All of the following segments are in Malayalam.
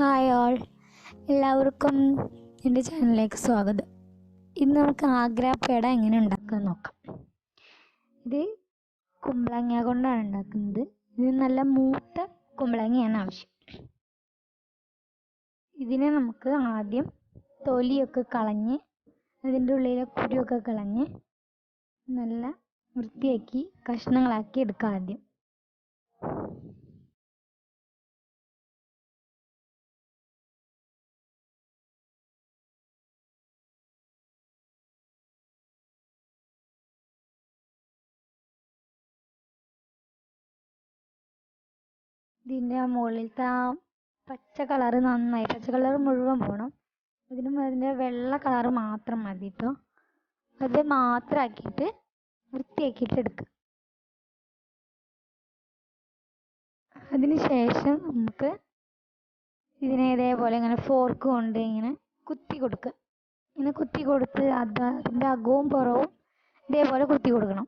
ഹായ് ഓൾ എല്ലാവർക്കും എന്റെ ചാനലിലേക്ക് സ്വാഗതം. ഇന്ന് നമുക്ക് ആഗ്ര പേട എങ്ങനെ ഉണ്ടാക്കാൻ നോക്കാം. ഇത് കുമ്പളങ്ങ കൊണ്ടാണ് ഉണ്ടാക്കുന്നത്. ഇത് നല്ല മൂത്ത കുമ്പളങ്ങയാണ് ആവശ്യം. ഇതിനെ നമുക്ക് ആദ്യം തൊലിയൊക്കെ കളഞ്ഞ് അതിന്റെ ഉള്ളിലെ കുരുവൊക്കെ കളഞ്ഞ് നല്ല വൃത്തിയാക്കി കഷ്ണങ്ങളാക്കി എടുക്കാം ആദ്യം. ഇതിന്റെ മുകളിലത്തെ ആ പച്ച കളറ് നന്നായി. പച്ച കളർ മുഴുവൻ പോകണം ഇതിന് അതിന്റെ വെള്ള കളറ് മാത്രം മതി കേട്ടോ അത് മാത്രമാക്കിയിട്ട് വൃത്തിയാക്കിയിട്ട് എടുക്കുക അതിന് ശേഷം നമുക്ക് ഇതിനെ ഇതേപോലെ ഇങ്ങനെ ഫോർക്ക് കൊണ്ട് ഇങ്ങനെ കുത്തി കൊടുക്കുക ഇങ്ങനെ കുത്തി കൊടുത്ത് അത് അതിന്റെ അകവും പുറവും ഇതേപോലെ കുത്തി കൊടുക്കണം.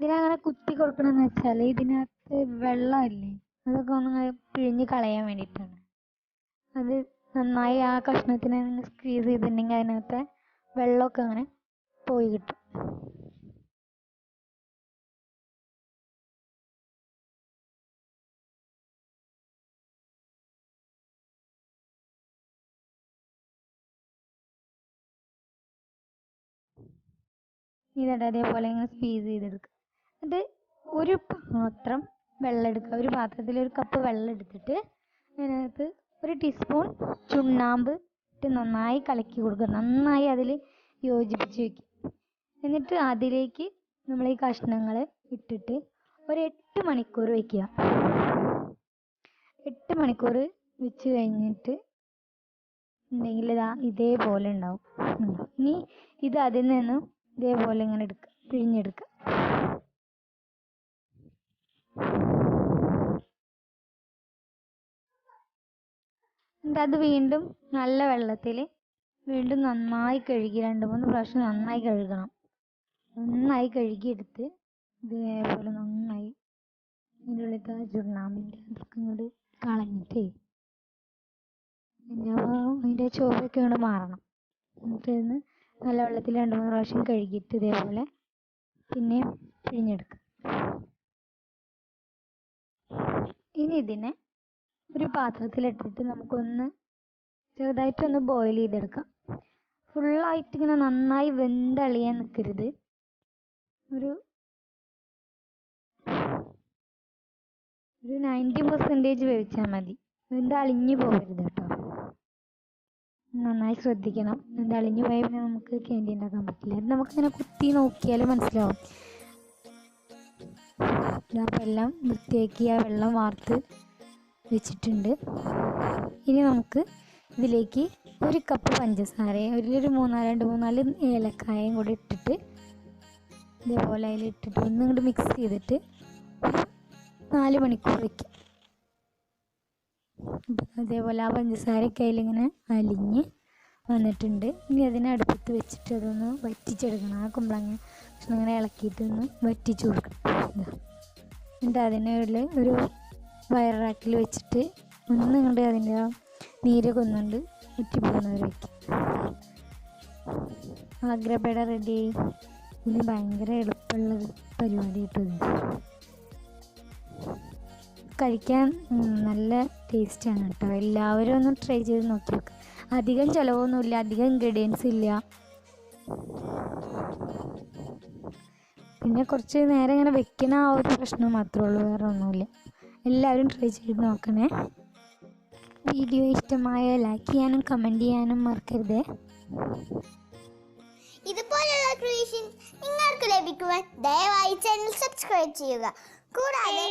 ഇതിനങ്ങനെ കുത്തി കൊടുക്കണമെന്ന് വെച്ചാൽ ഇതിനകത്ത് വെള്ളമില്ലേ? അതൊക്കെ ഒന്ന് പിഴിഞ്ഞ് കളയാൻ വേണ്ടിയിട്ടാണ്. അത് നന്നായി ആ കഷ്ണത്തിനെ സ്ക്വീസ് ചെയ്തിട്ടുണ്ടെങ്കിൽ അതിനകത്തെ വെള്ളമൊക്കെ അങ്ങനെ പോയി കിട്ടും. ഇതേപോലെ ഇങ്ങനെ സ്ക്വീസ് ചെയ്തെടുക്കുക. എന്നിട്ട് ഒരു പാത്രം വെള്ളം എടുക്കുക ഒരു പാത്രത്തിൽ ഒരു കപ്പ് വെള്ളം എടുത്തിട്ട് അതിനകത്ത് ഒരു ടീസ്പൂൺ ചുണ്ണാമ്പ് ഇട്ട് നന്നായി കലക്കി കൊടുക്കുക. നന്നായി അതിൽ യോജിപ്പിച്ച് വയ്ക്കുക എന്നിട്ട് അതിലേക്ക് നമ്മൾ ഈ കഷ്ണങ്ങൾ ഇട്ടിട്ട് ഒരു എട്ട് മണിക്കൂർ വെക്കുക. എട്ട് മണിക്കൂർ വെച്ച് കഴിഞ്ഞിട്ട് ഉണ്ടെങ്കിൽ ഇതാ ഇതേപോലെ ഉണ്ടാവും. ഉണ്ടോ? ഇനി ഇത് അതിൽ നിന്നും ഇതേപോലെ ഇങ്ങനെ എടുക്കുക പിഴിഞ്ഞെടുക്കുക. എന്നിട്ട് അത് വീണ്ടും നല്ല വെള്ളത്തിൽ വീണ്ടും നന്നായി കഴുകി രണ്ട് മൂന്ന് പ്രാവശ്യം നന്നായി കഴുകണം. നന്നായി കഴുകിയെടുത്ത് ഇതേപോലെ നന്നായി ഇതിന്റെ ഉള്ളിലത്തെ ആ ചുണ്ണാമ്പിന്റെ അതൊക്കെ ഇങ്ങോട്ട് കളഞ്ഞിട്ടേ. അതിന്റെ അതിന്റെ ചുവയൊക്കെ ഇങ്ങോട്ട് മാറണം. എന്നിട്ട് ഇതിന്ന് നല്ല വെള്ളത്തിൽ രണ്ട് മൂന്ന് പ്രാവശ്യം കഴുകിയിട്ട് ഇതേപോലെ പിന്നെ പിഴിഞ്ഞെടുക്കുക ഇനി ഇതിനെ ഒരു പാത്രത്തിലിട്ടിട്ട് നമുക്കൊന്ന് ചെറുതായിട്ടൊന്ന് ബോയിൽ ചെയ്തെടുക്കാം. ഫുള്ളായിട്ട് ഇങ്ങനെ നന്നായി വെന്തളിയാൻ നിൽക്കരുത് ഒരു ഒരു നയന്റി പെർസെന്റേജ് വേവിച്ചാൽ മതി. വെന്ത് അളിഞ്ഞു പോകരുത് കേട്ടോ. നന്നായി ശ്രദ്ധിക്കണം. വെന്ത് പോയാൽ പിന്നെ നമുക്ക് ക്യാൻഡി ഉണ്ടാക്കാൻ പറ്റില്ല. അത് നമുക്കിങ്ങനെ കുത്തി നോക്കിയാൽ മനസ്സിലാവും. അപ്പം എല്ലാം വൃത്തിയാക്കി ആ വെള്ളം വാർത്ത് വെച്ചിട്ടുണ്ട്. ഇനി നമുക്ക് ഇതിലേക്ക് ഒരു കപ്പ് പഞ്ചസാരയും ഒരു മൂന്നാൽ രണ്ട് മൂന്നാൽ ഏലക്കായയും കൂടി ഇട്ടിട്ട് ഇതേപോലെ അതിൽ ഇട്ടിട്ട് കൂടി മിക്സ് ചെയ്തിട്ട് നാല് മണിക്കൂർ വയ്ക്കും അതേപോലെ ആ പഞ്ചസാരയൊക്കെ അതിലിങ്ങനെ അലിഞ്ഞ് വന്നിട്ടുണ്ട്. ഇനി അതിനെ അടുപ്പത്ത് വെച്ചിട്ട് അതൊന്ന് വറ്റിച്ചെടുക്കണം. ആ കുമ്പളങ്ങ ഇങ്ങനെ ഇളക്കിയിട്ടൊന്ന് വറ്റിച്ച് കൊടുക്കണം. എന്നിട്ട് അതിനെ ഒരു വയറാക്കിൽ വെച്ചിട്ട് ഒന്ന് ഇങ്ങോട്ട് അതിന്റെ ആ നീരൊക്കെ ഒന്നുകൊണ്ട് ഉറ്റി പോകുന്നവർ വയ്ക്കും ആഗ്രപേട റെഡി ഇത് ഭയങ്കര എളുപ്പമുള്ള പരിപാടി കിട്ടുന്നത് കഴിക്കാൻ നല്ല ടേസ്റ്റാണ് കേട്ടോ. എല്ലാവരും ഒന്ന് ട്രൈ ചെയ്ത് നോക്കി നോക്കുക അധികം ചിലവൊന്നുമില്ല അധികം ഇൻഗ്രീഡിയൻസ് ഇല്ല. പിന്നെ കുറച്ച് നേരം ഇങ്ങനെ വെക്കുന്ന ആ ഒരു പ്രശ്നം മാത്രമേ ഉള്ളൂ വേറെ ഒന്നുമില്ല. എല്ലാവരും ട്രൈ ചെയ്ത് നോക്കണേ. വീഡിയോ ഇഷ്ടമായ ലൈക്ക് ചെയ്യാനും കമന്റ് ചെയ്യാനും മറക്കരുത്. ഇതുപോലെയുള്ള ക്രിയേഷൻ നിങ്ങൾക്ക് ലഭിക്കുവാൻ ദയവായി ചാനൽ സബ്സ്ക്രൈബ് ചെയ്യുക. കൂടാതെ